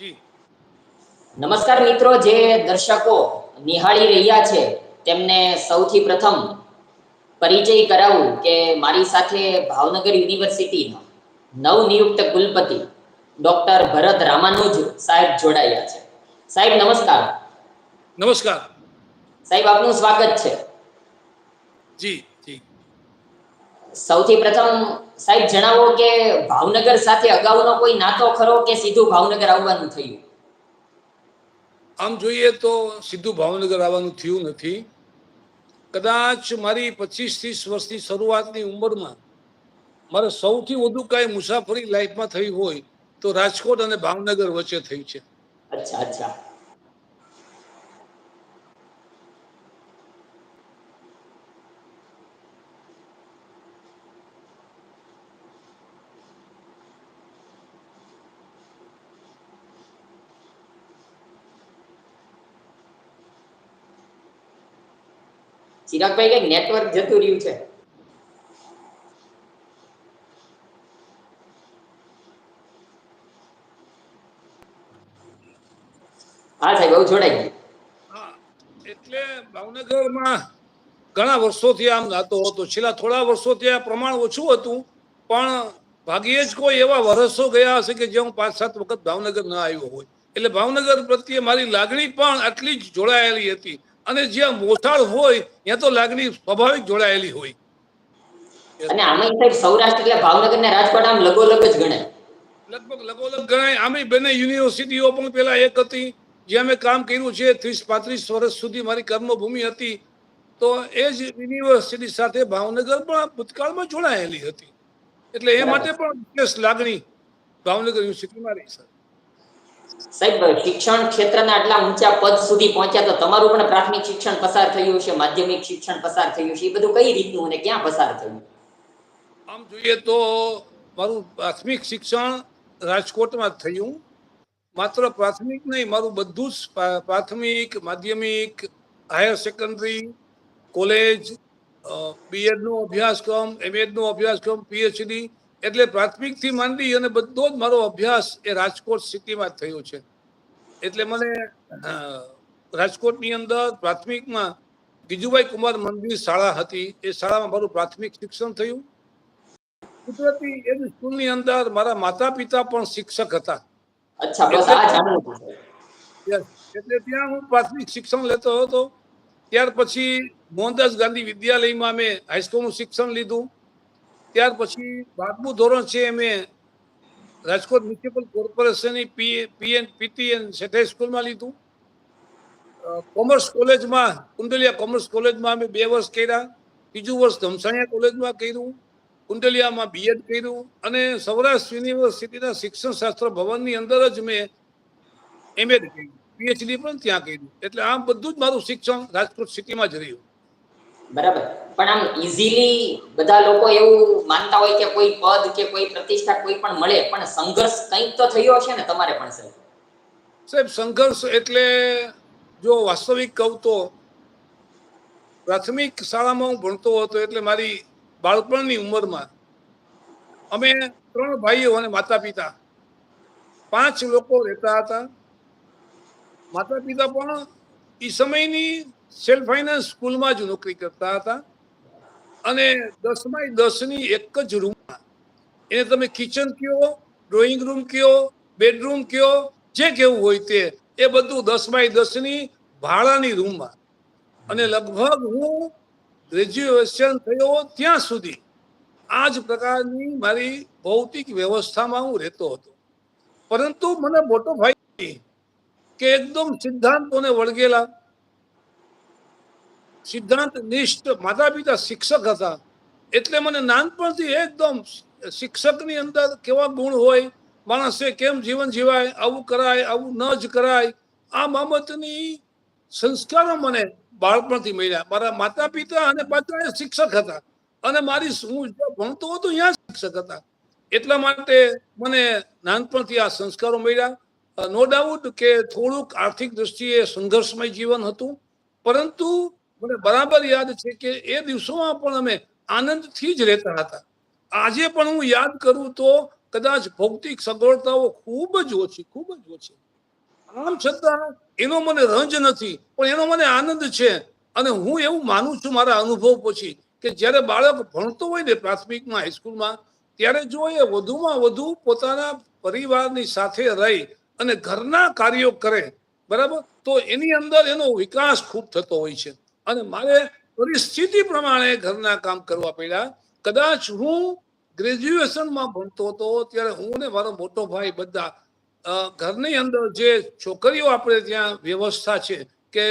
જી. નમસ્કાર મિત્રો જે દર્શકો નિહાળી રહ્યા છે તેમને સૌથી પ્રથમ પરિચય કરાવું કે મારી સાથે ભાવનગર યુનિવર્સિટીના નવનિયુક્ત કુલપતિ ડોક્ટર ભરત રામાનુજ સાહેબ જોડાયા છે. સાહેબ નમસ્કાર. નમસ્કાર. સાહેબ આપનું સ્વાગત છે. જી. જી સૌથી પ્રથમ સાહેબ જણાવો કે ભાવનગર સાથે અગાઉનો કોઈ નાતો ખરો કે સીધું ભાવનગર આવવાનું થયું? આમ જોઈએ તો સીધું ભાવનગર આવવાનું થયું નથી. કદાચ મારી પચીસ ત્રીસ વર્ષની શરૂઆતની ઉંમરમાં મારે સૌથી વધુ કાંઈ મુસાફરી લાઈફમાં થઈ હોય તો રાજકોટ અને ભાવનગર વચ્ચે થઈ છે. અચ્છા અચ્છા. ચિરાગભાઈ કંઈક નેટવર્ક જતું રહ્યું છે? હા સાહેબ બહુ જોડાઈ ગયું. એટલે ભાવનગરમાં ઘણા વર્ષોથી આમ નાતો હતો. છેલ્લા થોડા વર્ષોથી આ પ્રમાણ ઓછું હતું, પણ ભાગ્યે જ કોઈ એવા વર્ષો ગયા હશે કે જે હું પાંચ સાત વખત ભાવનગર ન આવ્યો હોય. એટલે ભાવનગર પ્રત્યે મારી લાગણી પણ આટલી જ જોડાયેલી હતી. અને જ્યાં મોસાળ હોય ત્યાં તો લાગણી સ્વાભાવિક જોડાયેલી હોય. અને આમાં સાહેબ સૌરાષ્ટ્ર એટલે ભાવનગર ને રાજકોટ આમ લગોલગ જ ગણાય. લગભગ લગોલગ ગણાય. આમે બંને યુનિવર્સિટીઓ પણ પેલા એક હતી જ્યાં મેં કામ કર્યું છે ત્રીસ પાંત્રીસ વર્ષ સુધી મારી કર્મભૂમિ હતી. તો એ જ યુનિવર્સિટી સાથે ભાવનગર પણ ભૂતકાળમાં જોડાયેલી હતી. એટલે એ માટે પણ વિશેષ લાગણી ભાવનગર યુનિવર્સિટીમાં રહી છે. સાહેબ, શિક્ષણ ક્ષેત્રના આટલા ઊંચા પદ સુધી પહોંચ્યા તો તમારું પણ પ્રાથમિક શિક્ષણ પસાર થયું છે માધ્યમિક શિક્ષણ પસાર થયું છે એ બધું કઈ રીતનું અને ક્યાં પસાર થયું? આમ જોઈએ તો મારું પ્રાથમિક શિક્ષણ રાજકોટમાં થયું. માત્ર પ્રાથમિક નહીં, મારું બધું જ પ્રાથમિક, માધ્યમિક, હાયર સેકન્ડરી, કોલેજ બીએડનો અભ્યાસક્રમ એમએડનો અભ્યાસક્રમ પીએચડી એટલે પ્રાથમિકથી માંડી અને બધો જ મારો અભ્યાસ એ રાજકોટ સિટીમાં થયો છે. એટલે મને રાજકોટની અંદર પ્રાથમિકમાં ગીજુભાઈ કુમાર મંદિર શાળા હતી. એ શાળામાં મારું પ્રાથમિક શિક્ષણ થયું. કુદરતી એ સ્કૂલની અંદર મારા માતા પિતા પણ શિક્ષક હતા. એટલે ત્યાં હું પ્રાથમિક શિક્ષણ લેતો હતો. ત્યાર પછી મોહનદાસ ગાંધી વિદ્યાલયમાં મેં હાઈસ્કૂલનું શિક્ષણ લીધું. ત્યાર પછી બારમું ધોરણ છે મેં રાજકોટ મ્યુનિસિપલ કોર્પોરેશનની P PN PT N Sethai સ્કૂલમાં લીધું. કોમર્સ કોલેજમાં, કુંડલિયા કોમર્સ કોલેજમાં અમે બે વર્ષ કર્યા. ત્રીજું વર્ષ ધમસાણિયા કોલેજમાં કર્યું. કુંડલિયામાં બીએડ કર્યું. અને સૌરાષ્ટ્ર યુનિવર્સિટીના શિક્ષણ શાસ્ત્ર ભવનની અંદર જ મેં એમએડ કર્યું. પીએચડી પણ ત્યાં કર્યું. એટલે આમ બધું જ મારું શિક્ષણ રાજકોટ સિટીમાં જ રહ્યું. બરાબર. પણ આમ ઇઝીલી બધા લોકો એવું માનતા હોય કે કોઈ પદ કે કોઈ પ્રતિષ્ઠા કોઈ પણ મળે, પણ સંઘર્ષ કંઈક તો થયો હશે ને તમારે પણ સાહેબ? સાહેબ, સંઘર્ષ એટલે જો વાસ્તવિક કહું તો પ્રાથમિક શાળામાં હું ભણતો હતો એટલે મારી બાળપણની ઉંમરમાં અમે ત્રણ ભાઈઓ અને માતા પિતા પાંચ લોકો રહેતા હતા. માતા પિતા પણ એ સમયની સેલ્ફ ફાઇનાન્સ સ્કૂલમાં જ નોકરી કરતા હતા. અને દસમાં દસની એક જ રૂમમાં એને તમે કિચન કયો, ડ્રોઈંગ રૂમ કયો, બેડરૂમ કયો, જે કેવું હોય તે, એ બધું દસમાં દસની ભાડાની રૂમમાં. અને લગભગ હું ગ્રેજ્યુએશન થયો ત્યાં સુધી આ જ પ્રકારની મારી ભૌતિક વ્યવસ્થામાં હું રહેતો હતો. પરંતુ મને મોટો ભાઈ કે એકદમ સિદ્ધાંતોને વળગેલા સિદ્ધાંત નિષ્ઠ માતા પિતા શિક્ષક હતા. એટલે મને નાનપણથી એકદમ શિક્ષકની અંદર કેવા ગુણ હોય, માણસે કેમ જીવન જીવાય, આવું કરાય, આવું ન જ કરાય, આ બાબતની સંસ્કારો મને બાળપણથી મળ્યા. મારા માતા પિતા અને પાછા શિક્ષક હતા. અને મારી હું ભણતો હતો ત્યાં શિક્ષક હતા. એટલા માટે મને નાનપણથી આ સંસ્કારો મળ્યા. નો ડાઉટ કે થોડુંક આર્થિક દ્રષ્ટિએ સંઘર્ષમય જીવન હતું. પરંતુ મને બરાબર યાદ છે કે એ દિવસોમાં પણ અમે આનંદથી જ રહેતા હતા. આજે પણ હું યાદ કરું તો કદાચ ભૌતિક સગવડતાઓ ખૂબ જ ઓછી, ખૂબ જ ઓછી. આમ છતાં એનો મને રંજ નથી, પણ એનો મને આનંદ છે. અને હું એવું માનું છું મારા અનુભવ પછી કે જ્યારે બાળક ભણતો હોય ને પ્રાથમિકમાં, હાઈસ્કૂલમાં, ત્યારે જો એ વધુમાં વધુ પોતાના પરિવારની સાથે રહી અને ઘરના કાર્યો કરે, બરાબર? તો એની અંદર એનો વિકાસ ખૂબ થતો હોય છે. અને મારે પરિસ્થિતિ પ્રમાણે ઘરના કામ કરવા પડ્યા. કદાચ હું ગ્રેજ્યુએશનમાં ભણતો હતો, ત્યારે હું ને મારો મોટો ભાઈ બધા ઘરની અંદર જે છોકરીઓ આપણે ત્યાં વ્યવસ્થા છે કે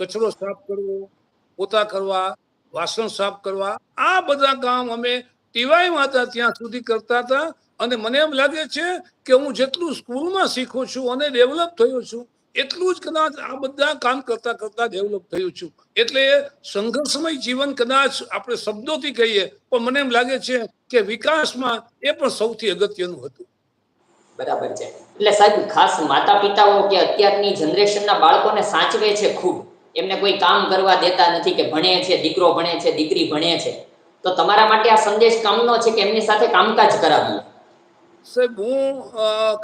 કચરો સાફ કરવો, પોતા કરવા, વાસણ સાફ કરવા, આ બધા કામ અમે ટીવાયમાં હતા ત્યાં સુધી કરતા હતા. અને મને એમ લાગે છે કે હું જેટલું સ્કૂલમાં શીખું છું અને ડેવલપ થયો છું એટલું જ કદાચ આ બધા કામ કરતા કરતા ડેવલપ થયું છું. એટલે સંઘર્ષમય જીવન કદાચ આપણે શબ્દોથી કહીએ પણ મને એમ લાગે છે કે વિકાસમાં એ પણ સૌથી અગત્યનું હતું. બરાબર છે. એટલે સાહેબ ખાસ માતા પિતાઓ કે અત્યારની જનરેશનના બાળકોને સાચવે છે ખૂબ. એમને કોઈ કામ કરવા દેતા નથી કે ભણે છે દીકરો ભણે છે દીકરી ભણે છે. તો તમારા માટે આ સંદેશ કામનો છે કે એમની સાથે કામકાજ કરાવીએ સાહેબ હું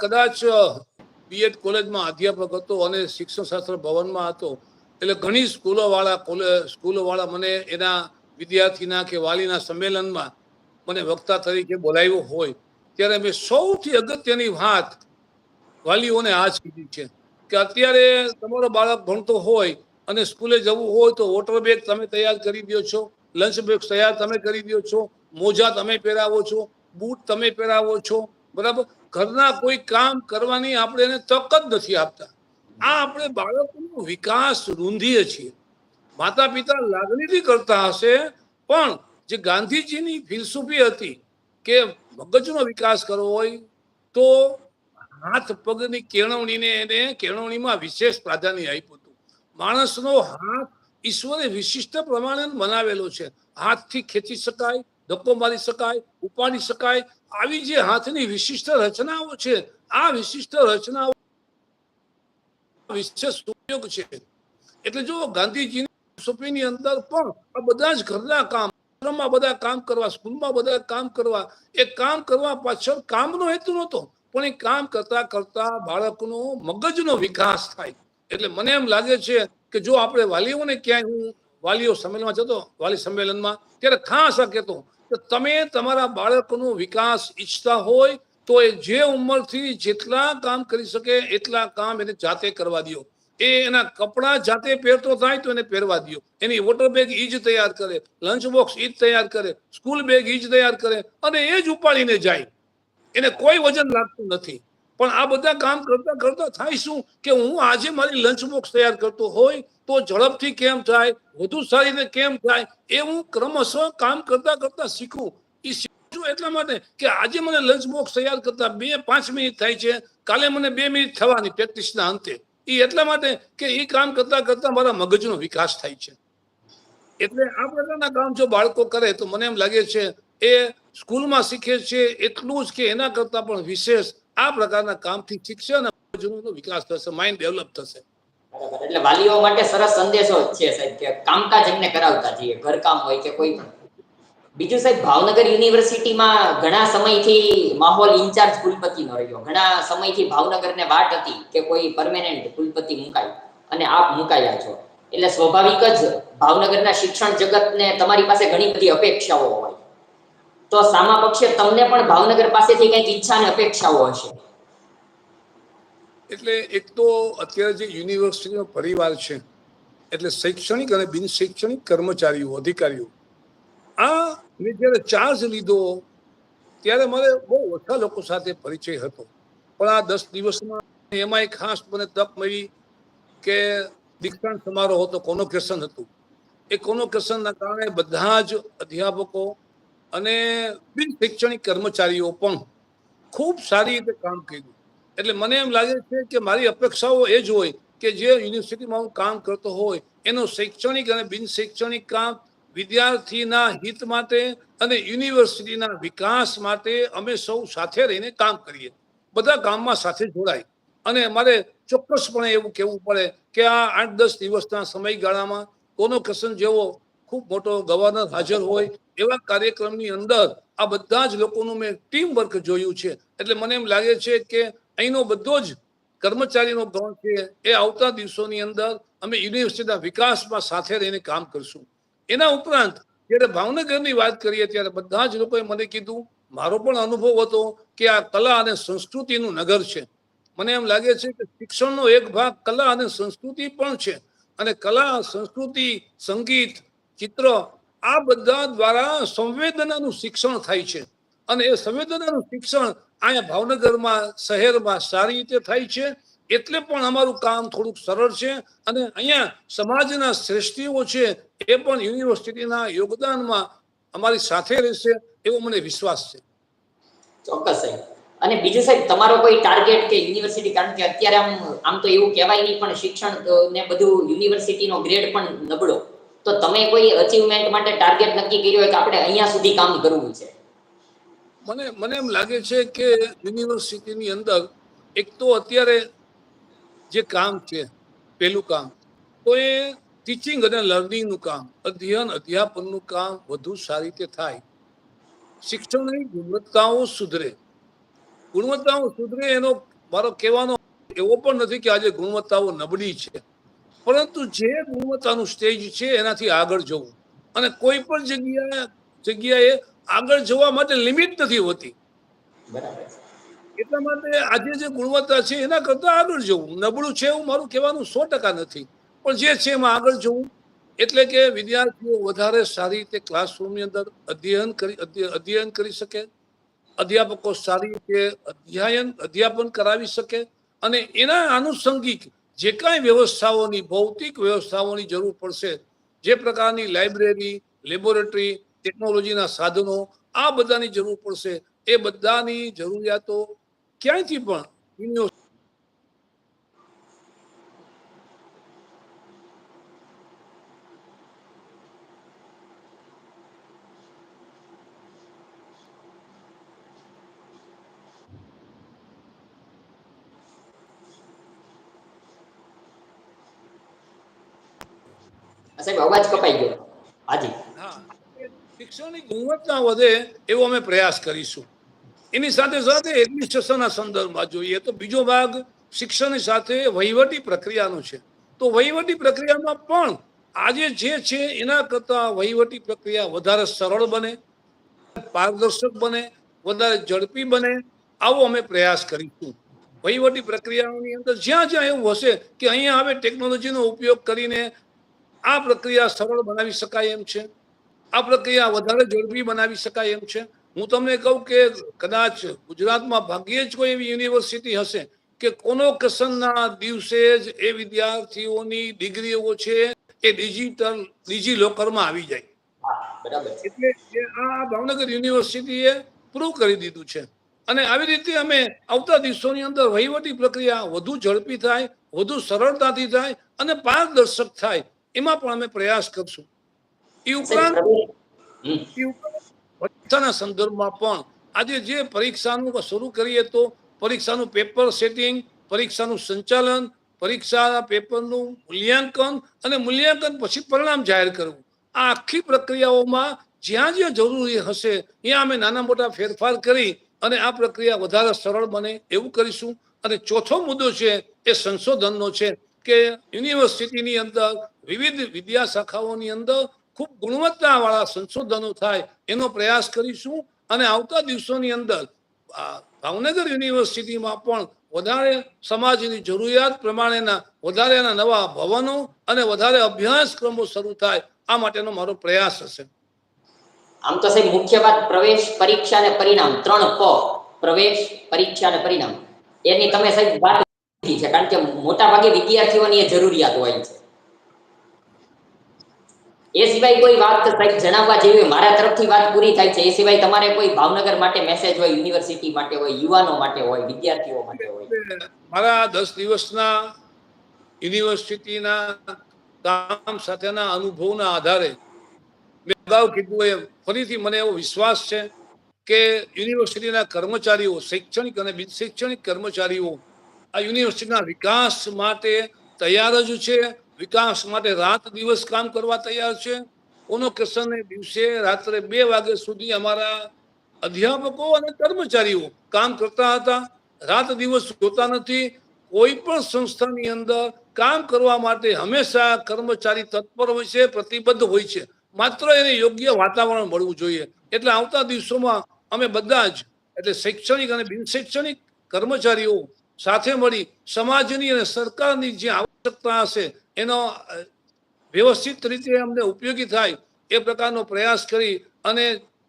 કદાચ બીએડ કોલેજમાં અધ્યાપક હતો અને શિક્ષણ શાસ્ત્ર ભવનમાં હતો. એટલે ઘણી સ્કૂલોવાળા કોલેજ સ્કૂલો વાળા મને એના વિદ્યાર્થીના કે વાલીના સંમેલનમાં મને વક્તા તરીકે બોલાવ્યો હોય. ત્યારે મેં સૌથી અગત્યની વાત વાલીઓને આ જ કીધી છે કે અત્યારે તમારો બાળક ભણતો હોય અને સ્કૂલે જવું હોય તો વોટર બેગ તમે તૈયાર કરી દો છો, લંચ બેગ તૈયાર તમે કરી દો છો, મોજા તમે પહેરાવો છો, બૂટ તમે પહેરાવો છો, બરાબર? ઘરના કોઈ કામ કરવાની આપણે એને તક જ નથી આપતા. આ આપણે બાળકોનો વિકાસ રૂંધીએ છીએ. માતા પિતા લાગણીથી કરતા હશે, પણ જે ગાંધીજીની ફિલસૂફી હતી કે મગજનો વિકાસ કરવો હોય, તો હાથ પગની કેળવણીને એને કેળવણીમાં વિશેષ પ્રાધાન્ય આપ્યું હતું. માણસનો હાથ ઈશ્વરે વિશિષ્ટ પ્રમાણે બનાવેલો છે. હાથથી ખેંચી શકાય ધક્કો મારી શકાય, ઉપાડી શકાય. આવી જે હાથની વિશિષ્ટ રચનાઓ છે, આ વિશિષ્ટ રચનાઓ વિશેષ ઉપયોગ છે. એટલે જો ગાંધીજીની અંદર પણ આ બધા જ ઘરના કામ આશ્રમમાં બધા કામ કરવા, સ્કૂલમાં બધા કામ કરવા, એ કામ કરવા પાછળ કામનો હેતુ નહોતો. પણ એ કામ કરતા કરતા બાળકનો મગજનો વિકાસ થાય. એટલે મને એમ લાગે છે કે જો આપણે વાલીઓને ક્યાંય હું વાલીઓ સંમેલનમાં જતો, વાલી સંમેલનમાં, ત્યારે ખાસ આ કહેતો કે તમે તમારા બાળકનો વિકાસ ઈચ્છતા હોય, તો એ જે ઉંમરથી જેટલા કામ કરી શકે, એટલા કામ એને જાતે કરવા દો એ એના કપડાં જાતે પહેરતો થાય, તો એને પહેરવા દો એની વોટર બેગ ઈ જ તૈયાર કરે, લંચ બોક્સ ઈ જ તૈયાર કરે, સ્કૂલ બેગ ઈ જ તૈયાર કરે, અને એ જ ઉપાડીને જાય. એને કોઈ વજન લાગતું નથી. પણ આ બધા કામ કરતા કરતા થાય શું? કે હું આજે મારી લંચ બોક્સ તૈયાર કરતો હોય તો ઝડપથી કેમ થાય? વધુ સારી રીતે કેમ થાય? એ હું ક્રમશઃ કામ કરતા કરતા શીખું. એ શીખું એટલા માટે કે આજે મને લંચ બોક્સ તૈયાર કરતા બે પાંચ મિનિટ થાય છે. કાલે મને બે મિનિટ થવાની પ્રેક્ટિસના અંતે. એ એટલા માટે કે એ કામ કરતા કરતા મારા મગજનો વિકાસ થાય છે. એટલે આ પ્રકારના કામ જો બાળકો કરે તો મને એમ લાગે છે, એ સ્કૂલમાં શીખે છે એટલું જ કે એના કરતા પણ વિશેષ આ પ્રકારના કામથી શીખશે અને મગજનો વિકાસ થશે માઇન્ડ ડેવલપ થશે. એટલે વાલીઓ માટે સરસ સંદેશો છે સાહેબ, કે કામકાજ એમને કરાવતા જઈએ, ઘરકામ હોય કે કોઈ પણ. બીજું સાહેબ, ભાવનગર યુનિવર્સિટીમાં ઘણા સમયથી માહોલ ઇન્ચાર્જ કુલપતિનો રહ્યો. ઘણા સમયથી ભાવનગરને વાટ હતી કે કોઈ પરમેનન્ટ કુલપતિ મુકાય અને આપ મુકાયા છો. એટલે સ્વાભાવિક જ ભાવનગરના શિક્ષણ જગતને તમારી પાસે ઘણી બધી અપેક્ષાઓ હોય. તો સામા પક્ષે તમને પણ ભાવનગર પાસેથી કંઈક ઈચ્છા અને અપેક્ષાઓ હશે. એટલે એક તો અત્યારે જે યુનિવર્સિટીનો પરિવાર છે, એટલે શૈક્ષણિક અને બિન શૈક્ષણિક કર્મચારીઓ, અધિકારીઓ, આ મેં જ્યારે ચાર્જ લીધો, ત્યારે મારે બહુ ઓછા લોકો સાથે પરિચય હતો. પણ આ દસ દિવસમાં એમાંય ખાસ મને તક મળી કે દીક્ષાંત સમારોહ હતો, કોનોકેશન હતું. એ કોનોકેશનના કારણે બધા જ અધ્યાપકો અને બિન શૈક્ષણિક કર્મચારીઓ પણ ખૂબ સારી રીતે કામ કર્યું. એટલે મને એમ લાગે છે કે મારી અપેક્ષાઓ એ જ હોય કે જે યુનિવર્સિટીમાં હું કામ કરતો હોય, એનું શૈક્ષણિક અને બિન શૈક્ષણિક કામ વિદ્યાર્થીના હિત માટે અને યુનિવર્સિટીના વિકાસ માટે અમે સૌ સાથે રહીને કામ કરીએ. બધા કામમાં સાથે જોડાય. અને મારે ચોક્કસપણે એવું કહેવું પડે કે આ આઠ દસ દિવસના સમયગાળામાં કોનોકેશન જેવો ખૂબ મોટો ગવર્નર હાજર હોય એવા કાર્યક્રમની અંદર આ બધા જ લોકોનું મેં ટીમ વર્ક જોયું છે. એટલે મને એમ લાગે છે કે અહીંનો બધો જ કર્મચારીનો ગણ છે, એ આવતા દિવસોની અંદર અમે યુનિવર્સિટીના વિકાસમાં સાથે રહીને કામ કરશું. એના ઉપરાંત જ્યારે ભાવનગરની વાત કરીએ ત્યારે બધા જ લોકોએ મને કીધું, મારો પણ અનુભવ હતો કે આ કલા અને સંસ્કૃતિનું નગર છે. મને એમ લાગે છે કે શિક્ષણનો એક ભાગ કલા અને સંસ્કૃતિ પણ છે અને કલા, સંસ્કૃતિ, સંગીત, ચિત્ર આ બધા દ્વારા સંવેદનાનું શિક્ષણ થાય છે. અને એ સંવેદનાનું શિક્ષણ અહીંયા ભાવનગરમાં, શહેરમાં સારી રીતે થાય છે, એટલે પણ અમારું કામ થોડુંક સરળ છે અને અહીંયા સમાજના શ્રેષ્ઠીઓ છે એ પણ યુનિવર્સિટીના યોગદાનમાં અમારી સાથે રહેશે એવો મને વિશ્વાસ છે. ચોક્કસ સાહેબ. અને બીજું સાહેબ, તમારો કોઈ ટાર્ગેટ કે યુનિવર્સિટી કારણ કે અત્યારે આમ આમ તો એવું કહેવાય નહીં, પણ શિક્ષણ ને બધું યુનિવર્સિટીનો ગ્રેડ પણ નબળો. તો તમે કોઈ અચીવમેન્ટ માટે ટાર્ગેટ નક્કી કર્યો હોય કે આપણે અહીંયા સુધી કામ કરવું છે? મને મને એમ લાગે છે કે યુનિવર્સિટીની અંદર એક તો અત્યારે જે કામ છે પહેલું કામ, તો એ ટીચિંગ અને લર્નિંગનું કામ, અધ્યયન, અધ્યાપનનું કામ વધુ સારી રીતે થાય. શિક્ષણની ગુણવત્તાઓ સુધરે. ગુણવત્તાઓ સુધરે એનો મારો કહેવાનો એવો પણ નથી કે આજે ગુણવત્તાઓ નબળી છે. પરંતુ જે ગુણવત્તાનું સ્ટેજ છે, એનાથી આગળ જવું. અને કોઈ પણ જગ્યાએ જગ્યાએ આગળ જવા માટે લિમિટ નથી હોતી. એટલા માટે આજે જે ગુણવત્તા છે એના કરતાં આગળ જવું. નબળું છે એવું મારું કહેવાનું સો ટકા નથી. પણ જે છે એમાં આગળ જવું એટલે કે વિદ્યાર્થીઓ વધારે સારી રીતે ક્લાસરૂમની અંદર અધ્યયન કરી અધ્યયન કરી શકે અધ્યાપકો સારી રીતે અધ્યાયન અધ્યાપન કરાવી શકે અને એના આનુષંગિક જે કાંઈ વ્યવસ્થાઓની ભૌતિક વ્યવસ્થાઓની જરૂર પડશે જે પ્રકારની લાઇબ્રેરી લેબોરેટરી ટેકનોલોજીના સાધનો આ બધાની જરૂર પડશે. એ બધાની જરૂરિયાતો ક્યાંયથી પણ સાહેબ, અવાજ કપાઈ ગયો. હાજી. શિક્ષણની ગુણવત્તા વધે એવો અમે પ્રયાસ કરીશું. એની સાથે સાથે એડમિનિસ્ટ્રેશનના સંદર્ભમાં જોઈએ તો બીજો ભાગ શિક્ષણની સાથે વહીવટી પ્રક્રિયાનો છે. તો વહીવટી પ્રક્રિયામાં પણ આજે જે છે એના કરતાં વહીવટી પ્રક્રિયા વધારે સરળ બને, પારદર્શક બને, વધારે ઝડપી બને આવો અમે પ્રયાસ કરીશું. વહીવટી પ્રક્રિયાઓની અંદર જ્યાં જ્યાં એવું હશે કે અહીંયા હવે ટેકનોલોજીનો ઉપયોગ કરીને આ પ્રક્રિયા સરળ બનાવી શકાય એમ છે. આ પ્રક્રિયા વધારે ઝડપી બનાવી શકાય એમ છે. હું તમને કહું કે કદાચ ગુજરાતમાં ભાગ્યે જ કોઈ એવી યુનિવર્સિટી હશે કે કોનોકેશનના દિવસે જ એ વિદ્યાર્થીઓની ડિગ્રીઓ છે એ ડિજિટલ ડિજી લોકરમાં આવી જાય. એટલે આ ભાવનગર યુનિવર્સિટીએ પ્રૂવ કરી દીધું છે. અને આવી રીતે અમે આવતા દિવસોની અંદર વહીવટી પ્રક્રિયા વધુ ઝડપી થાય વધુ સરળતાથી થાય અને પારદર્શક થાય એમાં પણ અમે પ્રયાસ કરશું. એ ઉપરાંત પરીક્ષાના સંદર્ભમાં પણ આજે જે પરીક્ષાનું શરૂ કરીએ તો પરીક્ષાનું પેપર સેટિંગ પરીક્ષાનું સંચાલન પરીક્ષા પેપરનું મૂલ્યાંકન અને મૂલ્યાંકન પછી પરિણામ જાહેર કરવું. આ આખી પ્રક્રિયાઓમાં જ્યાં જ્યાં જરૂરી હશે ત્યાં અમે નાના મોટા ફેરફાર કરી અને આ પ્રક્રિયા વધારે સરળ બને એવું કરીશું. અને ચોથો મુદ્દો છે એ સંશોધનનો છે કે યુનિવર્સિટીની અંદર વિવિધ વિદ્યા શાખાઓની અંદર ખૂબ ગુણવત્તાવાળા સંશોધનો થાય એનો પ્રયાસ કરીશું અને આવતા દિવસોની અંદર ભાવનગર યુનિવર્સિટીમાં પણ વધારે સમાજની જરૂરિયાત પ્રમાણેના વધારેના નવા ભવનો અને વધારે અભ્યાસક્રમો શરૂ થાય આ માટેનો મારો પ્રયાસ હશે. આમ તો સાહેબ મુખ્ય વાત પ્રવેશ, પરીક્ષા અને પરિણામ, ત્રણ પ, પ્રવેશ, પરીક્ષા અને પરિણામ. એની તમે સાહેબ વાત છે, કારણ કે મોટા ભાગે વિદ્યાર્થીઓની જરૂરિયાત હોય છે. એ સિવાય કોઈ વાત સાહેબ જણાવવા જેવી મારા તરફથી વાત પૂરી થાય છે. એ સિવાય તમારે કોઈ ભાવનગર માટે મેસેજ હોય યુનિવર્સિટી માટે હોય, યુવાનો માટે હોય, વિદ્યાર્થીઓ માટે હોય. મારા દસ દિવસના યુનિવર્સિટીના કામ સાથેના અનુભવના આધારે મેં અગાઉ કીધું એ ફરીથી મને એવો વિશ્વાસ છે કે યુનિવર્સિટીના કર્મચારીઓ, શૈક્ષણિક અને બિન શૈક્ષણિક કર્મચારીઓ આ યુનિવર્સિટીના વિકાસ માટે તૈયાર જ છે. વિકાસ માટે રાત દિવસ કામ કરવા તૈયાર છે. કોનોકેશનને દિવસે રાત્રે બે વાગ્યા સુધી અમારા અધ્યાપકો અને કર્મચારીઓ કામ કરતા હતા. રાત દિવસ જોતા નથી. કોઈ પણ સંસ્થાની અંદર કામ કરવા માટે હંમેશા કર્મચારી તત્પર હોય છે, પ્રતિબદ્ધ હોય છે. માત્ર એને યોગ્ય વાતાવરણ મળવું જોઈએ. એટલે આવતા દિવસોમાં અમે બધા જ, એટલે શૈક્ષણિક અને બિનશૈક્ષણિક કર્મચારીઓ સાથે મળી સમાજની અને સરકારની જે આવશ્યકતા હશે એનો વ્યવસ્થિત રીતે અમને ઉપયોગી થાય એ પ્રકારનો પ્રયાસ કરી અને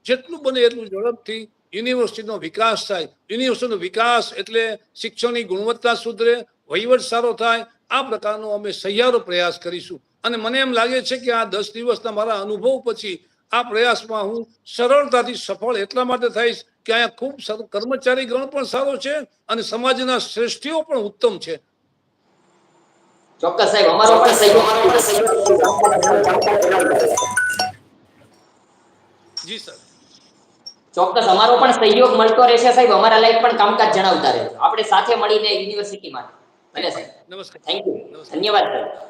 જેટલું બને એટલું ઝડપથી યુનિવર્સિટીનો વિકાસ થાય. યુનિવર્સિટીનો વિકાસ એટલે શિક્ષણની ગુણવત્તા સુધરે, વહીવટ સારો થાય, આ પ્રકારનો અમે સહિયારો પ્રયાસ કરીશું. અને મને એમ લાગે છે કે આ દસ દિવસના મારા અનુભવ પછી આ પ્રયાસમાં હું સરળતાથી સફળ એટલા માટે થઈશ કે અહીંયા ખૂબ કર્મચારી ગણ પણ સારો છે અને સમાજના શ્રેષ્ઠીઓ પણ ઉત્તમ છે. ચોક્કસ સાહેબ અમારો પણ સહયોગ જી સર. ચોક્કસ અમારો પણ સહયોગ મળતો રહેશે સાહેબ અમારા લાઈફ પણ કામકાજ જણાવતા રહેજો. આપણે સાથે મળીને યુનિવર્સિટીમાં. ભલે સાહેબ. નમસ્કાર. થેન્ક યુ ધન્યવાદ સાહેબ.